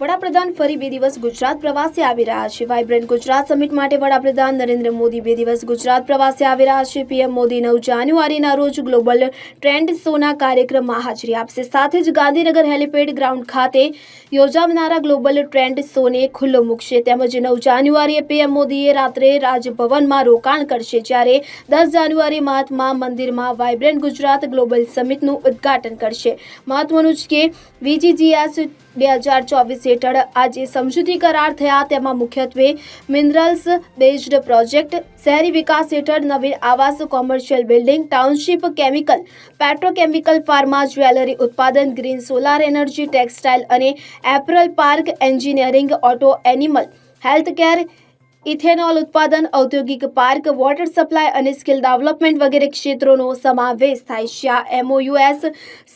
વડાપ્રધાન ફરી બે દિવસ ગુજરાત પ્રવાસે આવી રહ્યા છે. વાઇબ્રન્ટ ગુજરાત સમિટ માટે વડાપ્રધાન નરેન્દ્ર મોદી બે દિવસ ગુજરાત પ્રવાસે આવી રહ્યા છે. પીએમ મોદી નવ જાન્યુઆરીના રોજ ગ્લોબલ ટ્રેન્ડ શોના કાર્યક્રમમાં હાજરી આપશે. સાથે જ ગાંધીનગર હેલિપેડ ગ્રાઉન્ડ ખાતે યોજાનારા ગ્લોબલ ટ્રેન્ડ શોને ખુલ્લો મૂકશે. તેમજ નવ જાન્યુઆરીએ પીએમ મોદીએ રાત્રે રાજભવનમાં રોકાણ કરશે. જ્યારે દસ જાન્યુઆરી મહાત્મા મંદિરમાં વાઇબ્રન્ટ ગુજરાત ગ્લોબલ સમિટનું ઉદ્ઘાટન કરશે. મહત્વનું છે કે, વીજીજીએસ બે હજાર ચોવીસ હેઠળ આજે સમજૂતી કરાર થયા. તેમાં મુખ્યત્વે મિનરલ્સ બેઝડ પ્રોજેક્ટ, શહેરી વિકાસ હેઠળ નવીન આવાસ, commercial building, township, chemical, petrochemical pharma, jewellery ઉત્પાદન, ગ્રીન સોલાર એનર્જી, ટેક્સટાઇલ અને apparel park, engineering, auto animal health care ethanol ઉત્પાદન, ઔદ્યોગિક પાર્ક વોટર સપ્લાય અને સ્કિલ ડેવલપમેન્ટ વગેરે ક્ષેત્રોનો સમાવેશ થાય છે. આ એમઓયુએસ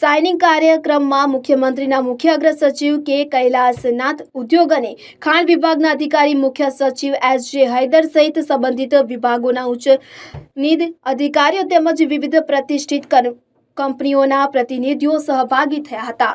સાઇનિંગ કાર્યક્રમમાં મુખ્યમંત્રીના મુખ્ય અગ્ર સચિવ કે કૈલાસનાથ ઉદ્યોગ અને ખાણ વિભાગના અધિકારી, મુખ્ય સચિવ એસ જે હૈદર સહિત સંબંધિત વિભાગોના ઉચ્ચ નીદ અધિકારીઓ તેમજ વિવિધ પ્રતિષ્ઠિત કંપનીઓના પ્રતિનિધિઓ સહભાગી થયા હતા.